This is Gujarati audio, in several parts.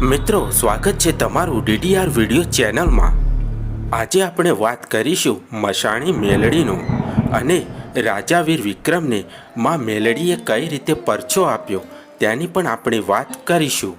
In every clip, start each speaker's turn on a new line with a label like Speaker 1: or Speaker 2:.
Speaker 1: મિત્રો, સ્વાગત છે તમારું ડીડીઆર વીડિયો ચેનલમાં. આજે આપણે વાત કરીશું મશાણી મેલડીનું અને રાજાવીર વિક્રમને માં મેલડીએ કઈ રીતે પરચો આપ્યો તેની પણ આપણે વાત કરીશું.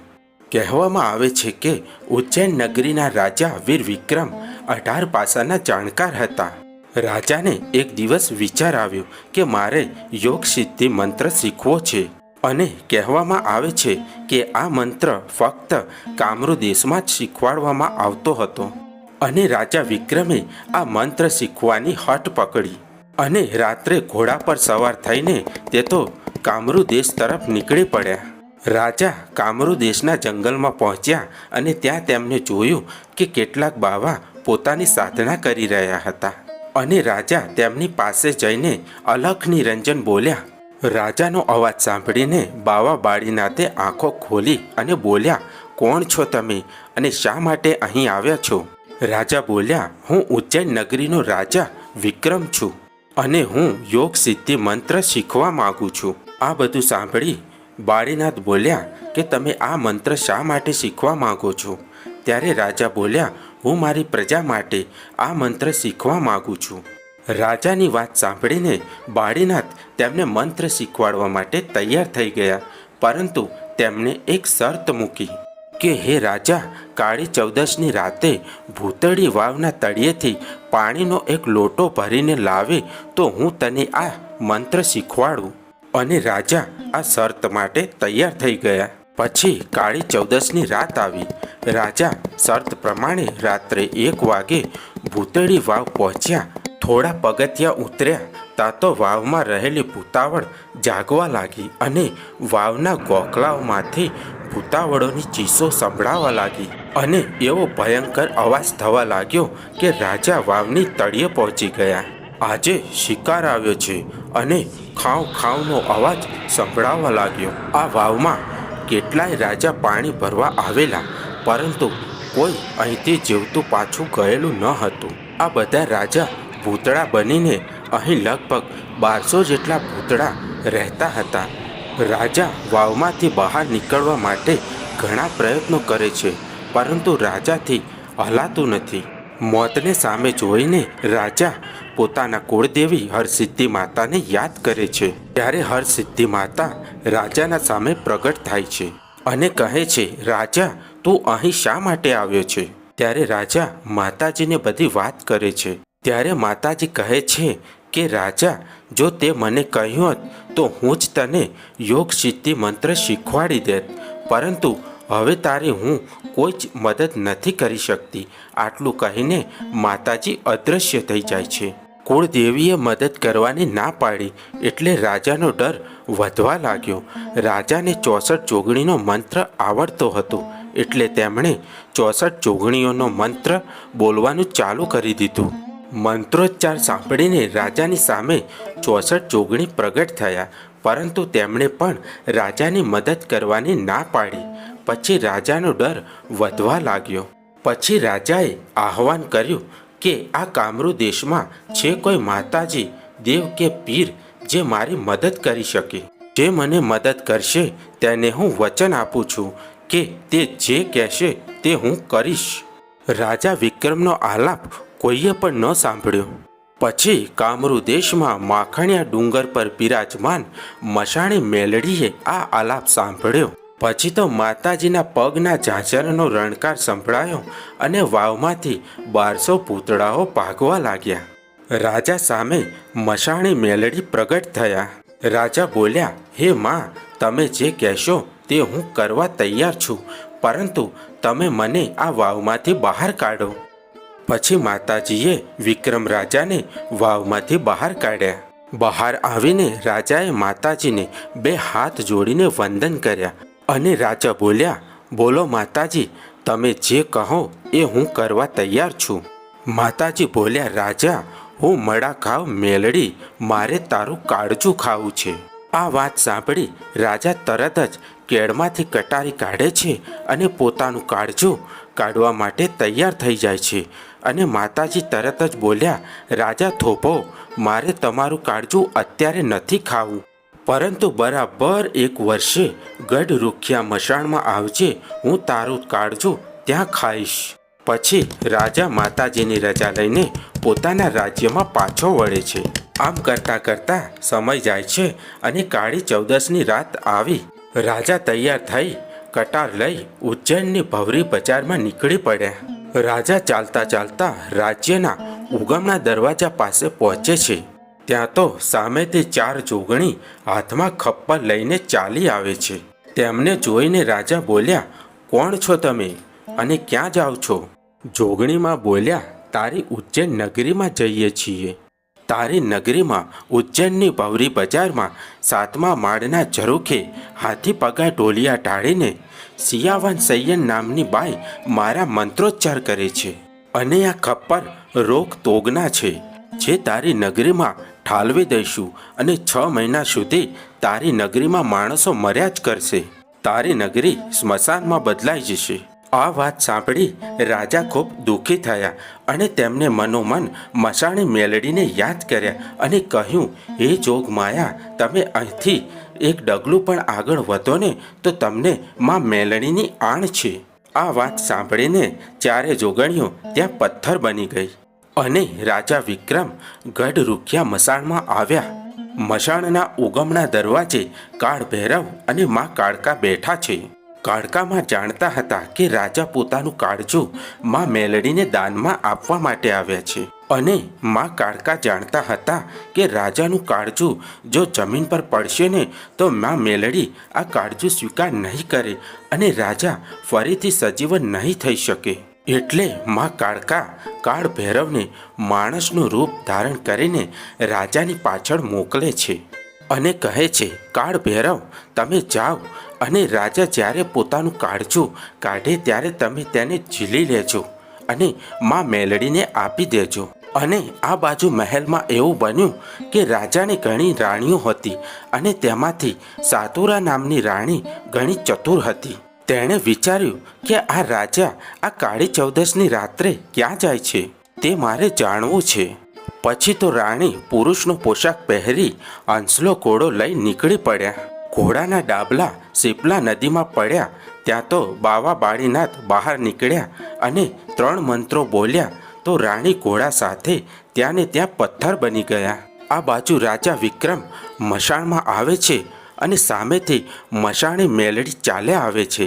Speaker 1: કહેવામાં આવે છે કે ઉજ્જૈન નગરીના રાજા વીર વિક્રમ અઢાર પાસાના જાણકાર હતા. રાજાને એક દિવસ વિચાર આવ્યો કે મારે યોગ સિદ્ધિ મંત્ર શીખવો છે. અને કહેવામાં આવે છે કે આ મંત્ર ફક્ત કામરૂ દેશમાં જ શીખવાડવામાં આવતો હતો. અને રાજા વિક્રમે આ મંત્ર શીખવાની હટ પકડી. અને રાત્રે ઘોડા પર સવાર થઈને તે તો કામરૂ દેશ તરફ નીકળી પડ્યા. રાજા કામરૂ દેશના જંગલમાં પહોંચ્યા અને ત્યાં તેમને જોયું કે કેટલાક બાવા પોતાની સાધના કરી રહ્યા હતા. અને રાજા તેમની પાસે જઈને અલખ નિરંજન બોલ્યા રાજાનો અવાજ સાંભળીને બાવા બાળીનાથે આંખો ખોલી અને બોલ્યા, કોણ છો તમે અને શા માટે અહીં આવ્યા છો? રાજા બોલ્યા, હું ઉજ્જૈન નગરીનો રાજા વિક્રમ છું અને હું યોગ સિદ્ધિ મંત્ર શીખવા માગું છું. આ બધું સાંભળી બાળીનાથ બોલ્યા, કે તમે આ મંત્ર શા માટે શીખવા માગો છો? ત્યારે રાજા બોલ્યા, હું મારી પ્રજા માટે આ મંત્ર શીખવા માગું છું. રાજાની વાત સાંભળીને બાળીનાથ તેમને મંત્ર શીખવાડવા માટે તૈયાર થઈ ગયા, પરંતુ તેમણે એક શરત મૂકી કે, હે રાજા, કાળી ચૌદશની રાતે ભૂતળી વાવના તળિયેથી પાણીનો એક લોટો ભરીને લાવે તો હું તને આ મંત્ર શીખવાડું. અને રાજા આ શરત માટે તૈયાર થઈ ગયા. પછી કાળી ચૌદશની રાત આવી. રાજા શરત પ્રમાણે રાત્રે એક વાગે ભૂતળી વાવ પહોંચ્યા થોડા પગથિયા ઉતર્યા, તા તો વાવમાં રહેલી ભૂતાવળ જાગવા લાગી અને વાવના ગોખલાઓમાંથી ભૂતાવળોની ચીસો સંભળાવા લાગી અને એવો ભયંકર અવાજ થવા લાગ્યો કે રાજા વાવની તળિયે પહોંચી ગયા. આજે શિકાર આવ્યો છે અને ખાવ ખાવનો અવાજ સંભળાવા લાગ્યો. આ વાવમાં કેટલાય રાજા પાણી ભરવા આવેલા, પરંતુ કોઈ અહીંથી જીવતું પાછું ગયેલું ન હતું. આ બધા રાજા ભૂતળા બનીને અહીં લગભગ બારસો જેટલા ભૂતળા રહેતા હતા. રાજા વાવમાંથી બહાર નીકળવા માટે ઘણા પ્રયત્નો કરે છે, પરંતુ રાજાથી હલાતું નથી. મોતને સામે જોઈને રાજા પોતાના કુળદેવી હરસિદ્ધિ માતાને યાદ કરે છે. ત્યારે હરસિદ્ધિ માતા રાજાના સામે પ્રગટ થાય છે અને કહે છે, રાજા, તું અહીં શા માટે આવ્યો છે? ત્યારે રાજા માતાજીને બધી વાત કરે છે. ત્યારે માતાજી કહે છે કે, રાજા, જો તે મને કહ્યું હોત તો હું જ તને યોગ સિદ્ધિ મંત્ર શીખવાડી દેત. પરંતુ હવે તારી હું કોઈ જ મદદ નથી કરી શકતી. આટલું કહીને માતાજી અદૃશ્ય થઈ જાય છે. કુળદેવીએ મદદ કરવાની ના પાડી એટલે રાજાનો ડર વધવા લાગ્યો. રાજાને ચોસઠ જોગણીનો મંત્ર આવડતો હતો એટલે તેમણે ચોસઠ જોગણીઓનો મંત્ર બોલવાનું ચાલુ કરી દીધું. મંત્રોચ્ચાર સાંભળીને રાજાની સામે ચોસઠ જોગણી પ્રગટ થયા. પરંતુ તેમણે પણ રાજાની મદદ કરવાની ના પાડી. પછી રાજાનો ડર વધવા લાગ્યો. પછી રાજાએ આહવાન કર્યું કે આ કામરૂ દેશમાં છે કોઈ માતાજી, દેવ કે પીર જે મારી મદદ કરી શકે. જે મને મદદ કરશે તેને હું વચન આપું છું કે તે જે કહેશે તે હું કરીશ. રાજા વિક્રમનો આલાપ કોઈએ પણ ન સાંભળ્યો. પછી કામરુ દેશમાં માખણિયા ડુંગર પર બિરાજમાન મશાણી મેલડીએ આ આલાપ સાંભળ્યો. પછી તો માતાજીના પગના ઝાંઝરનો રણકાર સંભળાયો અને વાવમાંથી બારસો પૂતળાઓ ભાગવા લાગ્યા. રાજા સામે મશાણી મેલડી પ્રગટ થયા. રાજા બોલ્યા, હે માં, તમે જે કહેશો તે હું કરવા તૈયાર છું, પરંતુ તમે મને આ વાવમાંથી બહાર કાઢો. પછી માતાજીએ વિક્રમ રાજાને વાવમાંથી બહાર કાઢ્યા. બહાર આવીને રાજાએ માતાજીને બે હાથ જોડીને વંદન કર્યા અને રાજા બોલ્યા, બોલો માતાજી, તમે જે કહો એ હું કરવા તૈયાર છું. માતાજી બોલ્યા, રાજા, હું મડા ખાવ મેલડી, મારે તારું કાળજું ખાવું છે. આ વાત સાંભળી રાજા તરત જ કેળમાંથી કટારી કાઢે છે અને પોતાનું કાળજું કાઢવા માટે તૈયાર થઈ જાય છે. અને માતાજી તરત જ બોલ્યા, રાજા થોભો, મારે તમારું કાળજું અત્યારે નથી ખાવું. પરંતુ બરાબર એક વર્ષે ગઢ રૂખિયા મશાણમાં આવજે, હું તારું કાળજું ત્યાં ખાઈશ. પછી રાજા માતાજીની રજા લઈને પોતાના રાજ્યમાં પાછો વળે છે. આમ કરતા કરતા સમય જાય છે અને કાળી ચૌદસની રાત આવી. રાજા તૈયાર થઈ, કટાર લઈ ઉજ્જૈનની ભવરી બજારમાં નીકળી પડ્યા. રાજા ચાલતા ચાલતા રાજ્યના ઉગમના દરવાજા પાસે પહોંચે છે. ત્યાં તો સામેથી ચાર જોગણી હાથમાં ખપ્પા લઈને ચાલી આવે છે. તેમને જોઈને રાજા બોલ્યા, કોણ છો તમે અને ક્યાં જાઓ છો? જોગણીમાં બોલ્યા, તારી ઉજ્જૈન નગરીમાં જઈએ છીએ. તારી નગરીમાં, ઉજ્જૈનની ભવરી બજારમાં, સાતમા માળના ઝરૂખે હાથી પગા ટોલિયા ટાળીને સિયાવાન સૈયન નામની બાઈ મારા મંત્રોચ્ચાર કરે છે. અને આ ખપ્પર રોગ તોગના છે. જે તારી નગરીમાં ઠાલવી દઈશું અને છ મહિના સુધી તારી નગરીમાં માણસો મર્યા જ કરશે. તારી નગરી સ્મશાનમાં બદલાઈ જશે. આ વાત સાંભળી રાજા ખૂબ દુઃખી થયા અને તેમને મનોમન મસાણી મેલડીને યાદ કર્યા અને કહ્યું, હે જોગ માયા, તમે અહીંથી એક ડગલું પણ આગળ વધો ને તો તમને માં મેલડીની આણ છે. આ વાત સાંભળીને ચારે જોગણીઓ ત્યાં પથ્થર બની ગઈ અને રાજા વિક્રમ ગઢ રૂખ્યા મસાણમાં આવ્યા. મસાણના ઉગમના દરવાજે કાળ ભૈરવ અને માં કાળકા બેઠા છે. કાળકામાં જાણતા હતા કે રાજા પોતાનું કાળજું માં મેલડીને દાનમાં આપવા માટે આવ્યા છે. અને માં કાળકા જાણતા હતા કે રાજાનું કાળજું જો જમીન પર પડશે ને, તો માં મેલડી આ કાળજું સ્વીકાર નહીં કરે અને રાજા ફરીથી સજીવન નહીં થઈ શકે. એટલે માં કાળકા કાળ ભૈરવને માણસનું રૂપ ધારણ કરીને રાજાની પાછળ મોકલે છે. અને કહે છે, કાળ ભૈરવ, તમે જાઓ અને રાજા જ્યારે પોતાનું કાળજું કાઢે ત્યારે તમે તેને ઝીલી લેજો અને માં મેલડીને આપી દેજો. અને આ બાજુ મહેલમાં એવું બન્યું કે રાજાની ઘણી રાણીઓ હતી અને તેમાંથી સાતુરા નામની રાણી ઘણી ચતુર હતી. તેણે વિચાર્યું કે આ રાજા આ કાળી ચૌદસની રાત્રે ક્યાં જાય છે તે મારે જાણવું છે. પછી તો રાણી પુરુષનો પોશાક પહેરી અંસલો ઘોડો લઈ નીકળી પડ્યા. ઘોડાના ડાબલા શીપલા નદીમાં પડ્યા. ત્યાં તો બાવા બાળીનાથ બહાર નીકળ્યા અને ત્રણ મંત્રો બોલ્યા તો રાણી ઘોડા સાથે ત્યાં ને ત્યાં પથ્થર બની ગયા. આ બાજુ રાજા વિક્રમ મશાણમાં આવે છે અને સામેથી મશાણી મેલડી ચાલ્યા આવે છે.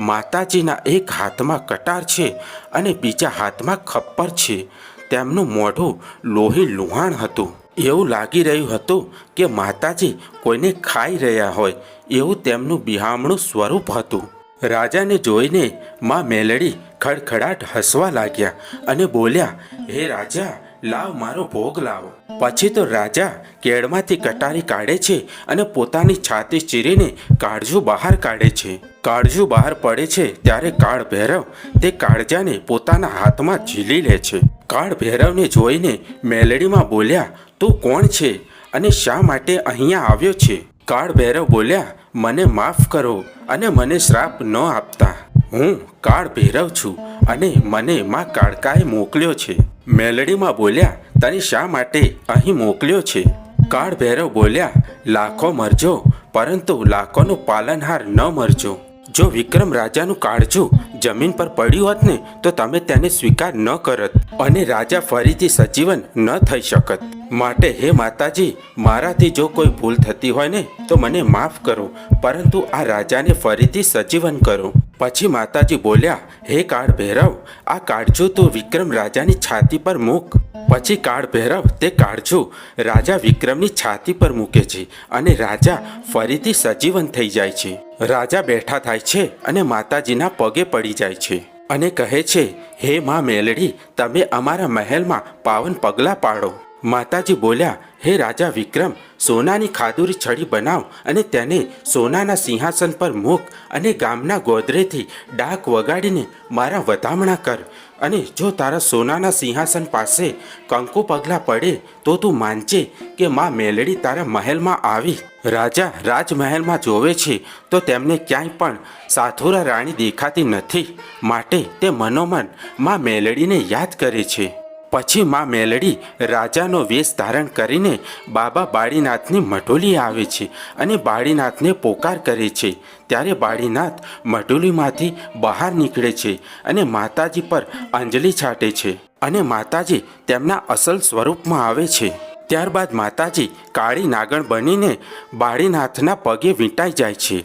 Speaker 1: માતાજીના એક હાથમાં કટાર છે અને બીજા હાથમાં ખપ્પર છે. તેમનું મોઢું લોહી લુહાણ હતું. એવું લાગી રહ્યું હતું કે માતાજી કોઈને ખાઈ રહ્યા હોય એવું તેમનું બિહામણું સ્વરૂપ હતું. રાજાને જોઈને માં મેલડી ખડખડાટ હસવા લાગ્યા અને બોલ્યા, હે રાજા, લાવ મારો ભોગ લાવો. પછી તો રાજા કેળમાંથી કટારી કાઢે છે અને પોતાની છાતી ચીરીને કાળજું બહાર કાઢે છે. કાળજું બહાર પડે છે ત્યારે કાળ ભૈરવ તે કાળજાને પોતાના હાથમાં ઝીલી લે છે. કાળ ભૈરવને જોઈને મેલડીમાં બોલ્યા, તું કોણ છે અને શા માટે અહીંયા આવ્યો છે? કાળ ભૈરવ બોલ્યા, મને માફ કરો અને મને શ્રાપ ન આપતા. હું કાળ ભૈરવ છું અને મને માં કાળકાએ મોકલ્યો છે. મેલડીમાં બોલ્યા, તને શા માટે અહીં મોકલ્યો છે? કાળ ભૈરવ બોલ્યા, લાખો મરજો, પરંતુ લાખોનો પાલનહાર ન મરજો. જો વિક્રમ રાજાનું કાળજું જમીન પર પડ્યું હોત ને, તો તમે તેને સ્વીકાર ન કરત અને રાજા ફરીથી સજીવન ન થઈ શકત. માટે હે માતાજી, મારાથી જો કોઈ ભૂલ થતી હોય ને, તો મને માફ કરો, પરંતુ આ રાજાને ફરીથી સજીવન કરો. પછી માતાજી બોલ્યા, હે કાળ ભૈરવ, આ કાળજું તું વિક્રમ રાજાની છાતી પર મૂક. પછી કાળ ભૈરવ, તે કાળજું રાજા વિક્રમની છાતી પર મૂકે છે અને રાજા ફરીથી સજીવન થઈ જાય છે. રાજા બેઠા થાય છે અને માતાજીના પગે પડી જાય છે અને કહે છે, હે માં મેલડી, તમે અમારા મહેલમાં પાવન પગલાં પાડો. માતાજી બોલ્યા, હે રાજા વિક્રમ, સોનાની ખાદુરી છડી બનાવ અને તેને સોનાના સિંહાસન પર મૂક અને ગામના ગોદરેથી ડાક વગાડીને મારા વધામણા કર. અને જો તારા સોનાના સિંહાસન પાસે કંકુ પગલાં પડે તો તું માનજે કે માં મેલડી તારા મહેલમાં આવી. રાજા રાજમહેલમાં જોવે છે તો તેમને ક્યાંય પણ સાથુરા રાણી દેખાતી નથી. માટે તે મનોમનમાં મેલડીને યાદ કરે છે. પછી માં મેલડી રાજાનો વેશ ધારણ કરીને બાબા બાળીનાથની મઢોલી આવે છે અને બાળીનાથને પોકાર કરે છે. ત્યારે બાળીનાથ મઢોલીમાંથી બહાર નીકળે છે અને માતાજી પર અંજલિ છાંટે છે અને માતાજી તેમના અસલ સ્વરૂપમાં આવે છે. ત્યારબાદ માતાજી કાળી નાગણ બનીને બાળીનાથના પગે વીંટાઈ જાય છે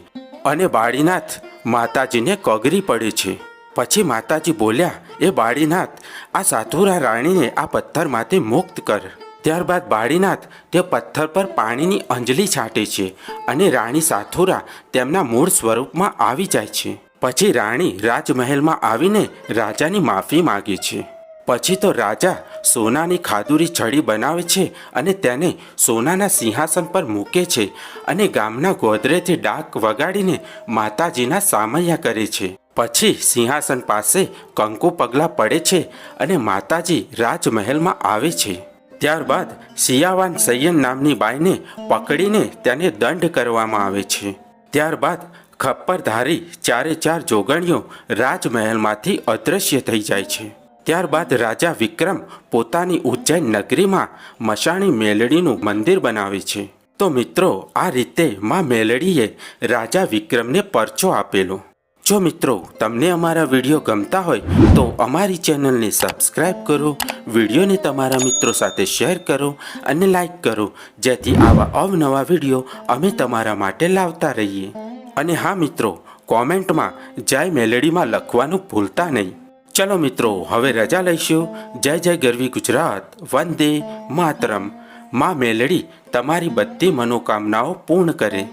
Speaker 1: અને બાળીનાથ માતાજીને કગરી પડે છે. પછી માતાજી બોલ્યા, એ બાળીનાથ, આ સાધુરા રાણીને આ પથ્થરમાંથી મુક્ત કર. ત્યારબાદ બાળીનાથ તે પથ્થર પર પાણીની અંજલિ છાંટે છે અને રાણી સાથુરા તેમના મૂળ સ્વરૂપમાં આવી જાય છે. પછી રાણી રાજમહેલમાં આવીને રાજાની માફી માગે છે. પછી તો રાજા સોનાની ખાદુરી છડી બનાવે છે અને તેને સોનાના સિંહાસન પર મૂકે છે અને ગામના ગોદરેથી ડાક વગાડીને માતાજીના સામૈયા કરે છે. પછી સિંહાસન પાસે કંકુ પગલાં પડે છે અને માતાજી રાજમહેલમાં આવે છે. ત્યારબાદ સિયાવાન સૈયન નામની બાઈને પકડીને તેને દંડ કરવામાં આવે છે. ત્યારબાદ ખપ્પરધારી ચારે ચાર જોગણીઓ રાજમહેલમાંથી અદૃશ્ય થઈ જાય છે. ત્યારબાદ રાજા વિક્રમ પોતાની ઉજ્જૈન નગરીમાં મશાણી મેલડીનું મંદિર બનાવે છે. તો મિત્રો, આ રીતે માં મેલડીએ રાજા વિક્રમને પરચો આપેલો. જો મિત્રો, તમને અમારા વીડિયો ગમતા હોય, તો અમારી ચેનલને સબસ્ક્રાઈબ કરો, વિડીયોને તમારા મિત્રો સાથે શેર કરો અને લાઈક કરો, જેથી આવા અવનવા વીડિયો અમે તમારા માટે લાવતા રહીએ. અને હા મિત્રો, કોમેન્ટમાં જય મેલેડીમાં લખવાનું ભૂલતા નહીં. ચલો મિત્રો, હવે રજા લઈશું. જય જય ગરવી ગુજરાત, વંદે માતરમ. માં મેલડી તમારી બધી મનોકામનાઓ પૂર્ણ કરે.